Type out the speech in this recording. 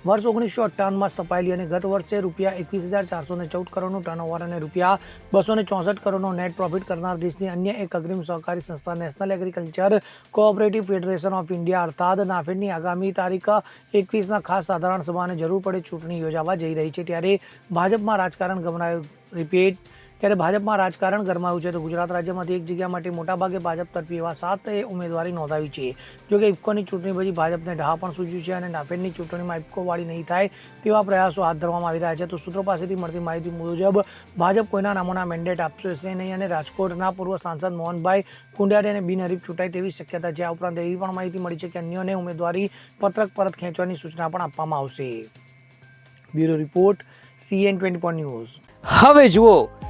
વર્ષ ઓગણીસો અઠ્ઠાણુંમાં સ્થપાયેલી અને ગત વર્ષે રૂપિયા એકવીસ હજાર ચારસો ને ચૌદ કરોડનું ટર્નઓવર અને રૂપિયા બસો ને ચોસઠ કરોડનો નેટ પ્રોફિટ કરનાર દેશની અન્ય એક અગ્રીમ સહકારી સંસ્થા national agriculture cooperative federation of India અર્થાત નાફેડની આગામી તારીખ એકવીસના ખાસ સાધારણ સભાને જરૂર પડે ચૂંટણી યોજાવા જઈ રહી છે. ત્યારે ભાજપમાં રાજકારણ ગમરાયું રિપીટ ત્યારે ભાજપમાં રાજકારણ ગરમાયું છે તો ગુજરાત રાજ્યમાંથી એક જગ્યા માટે મોટાભાગે ભાજપ તરફી એવા સાત ઉમેદવારી નોંધાવી છે. જોકે ઇફકોની ચૂંટણી પછી ભાજપને ઢહા પણ સૂચ્યું છે અને નાફેડની ચૂંટણીમાં ઇફકોવાળી નહીં થાય તેવા પ્રયાસો હાથ ધરવામાં આવી રહ્યા છે. તો સૂત્રો પાસેથી મળતી માહિતી મુજબ ભાજપ કોઈના નામોના મેન્ડેટ આપશે નહીં અને રાજકોટના પૂર્વ સાંસદ મોહનભાઈ કુંડિયાને બિનહરીફ ચૂંટાય તેવી શક્યતા છે. આ ઉપરાંત એવી પણ માહિતી મળી છે કે અન્યોને ઉમેદવારી પત્રક પરત ખેંચવાની સૂચના પણ આપવામાં આવશે. Bureau report, CN twenty news. હવે જુઓ